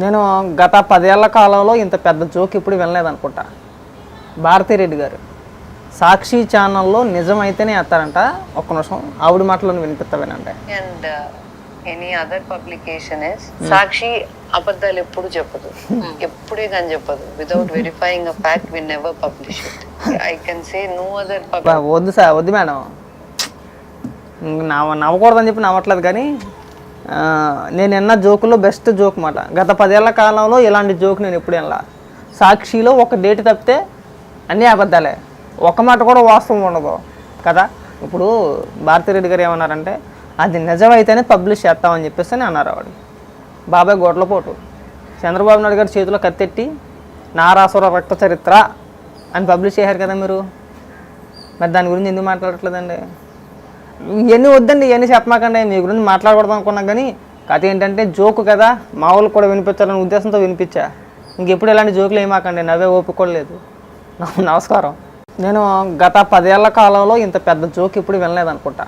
నేను గత పదేళ్ళ కాలంలో ఇంత పెద్ద జోక్ ఇప్పుడు వినలేదనుకుంటా. భారతిరెడ్డి గారు. సాక్షి ఛానల్లో నిజమైతేనే ఎత్తారంట. ఒక్క నిమిషం ఆవిడ మాటలను వినిపిస్తావేనండి and any other publication is Sakshi అబద్ధాలు ఎప్పుడు చెప్పదు. ఎప్పుడే కానీ చెప్పదు. Without verifying a fact we never publish it I can say no other వద్దు సార్ వద్దు మేడం. నవ్వకూడదని చెప్పి నవ్వట్లేదు కానీ నేను ఎన్న జోకులో బెస్ట్ జోక్ మాట. గత పదేళ్ళ కాలంలో ఇలాంటి జోక్ నేను ఎప్పుడు వినలా. సాక్షిలో ఒక డేట్ తప్పితే అన్నీ అబద్ధాలే. ఒక మాట కూడా వాస్తవం ఉండదు. కదా? ఇప్పుడు భారతిరెడ్డి గారు ఏమన్నారంటే అది నిజమైతేనే పబ్లిష్ చేస్తామని చెప్పేసి అని అన్నారు ఆవిడ. బాబాయ్ గోట్లపోటు చంద్రబాబు నాయుడు గారి చేతిలో కత్తెట్టి నారాసుర రక్త చరిత్ర అని పబ్లిష్ చేశారు కదా మీరు? మరి దాని గురించి ఎందుకు మాట్లాడట్లేదండి? ఇవన్నీ వద్దండి ఇవన్నీ చెప్పమాకండి మీ గురించి మాట్లాడకూడదు అనుకున్నా కానీ కథ ఏంటంటే జోకు కదా మా వాళ్ళు కూడా వినిపించాలనే ఉద్దేశంతో వినిపించా. ఇంకెప్పుడు ఇలాంటి జోకులు ఏమాకండి నవ్వే ఓపిక కూడా లేదు. నమస్కారం. నేను గత పదేళ్ళ కాలంలో ఇంత పెద్ద జోక్ ఇప్పుడు వినలేదనుకుంటా.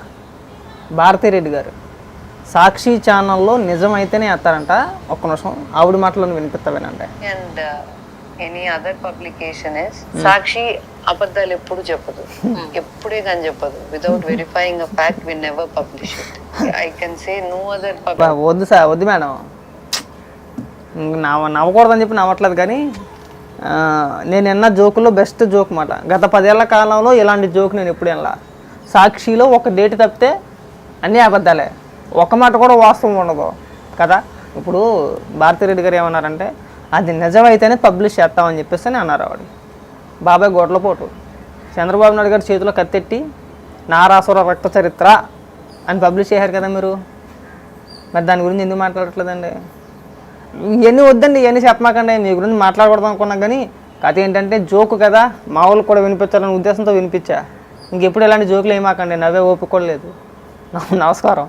భారతిరెడ్డి గారు. సాక్షి ఛానల్లో నిజమైతేనే ఎత్తారంట. ఒక్క నిమిషం ఆవిడ మాటలను వినిపిస్తావేనండి and any other publication is Sakshi అబద్ధాలు ఎప్పుడు చెప్పదు. ఎప్పుడే కానీ చెప్పదు. Without verifying a fact we never publish it I can say no other వద్దు సార్ వద్దు మేడం. నవ్వ నవ్వకూడదని చెప్పి నవ్వట్లేదు కానీ నేను ఎన్న జోకుల్లో బెస్ట్ జోక్ మాట. గత పదేళ్ళ కాలంలో ఇలాంటి జోక్ నేను ఎప్పుడు వినలా. సాక్షిలో ఒక డేట్ తప్పితే అన్నీ అబద్ధాలే. ఒక మాట కూడా వాస్తవం ఉండదు. కదా? ఇప్పుడు భారతిరెడ్డి గారు ఏమన్నారంటే అది నిజమైతేనే పబ్లిష్ చేస్తామని చెప్పేసి అని అన్నారు ఆవిడ. బాబాయ్ గోడలపోటు. చంద్రబాబు నాయుడు గారి చేతిలో కత్తెట్టి నారాసుర రక్త చరిత్ర అని పబ్లిష్ చేశారు కదా మీరు. మరి దాని గురించి ఎందుకు మాట్లాడట్లేదండి? ఇవన్నీ వద్దండి ఇవన్నీ చెప్పమాకండి. మీ గురించి మాట్లాడకూడదు అనుకున్నాం కానీ కథ ఏంటంటే జోకు కదా. మా వాళ్ళకి కూడా వినిపించాలనే ఉద్దేశంతో వినిపించా. ఇంకెప్పుడు ఇలాంటి జోకులు ఏమాకండి? నవ్వే ఓపిక లేదు. నమస్కారం.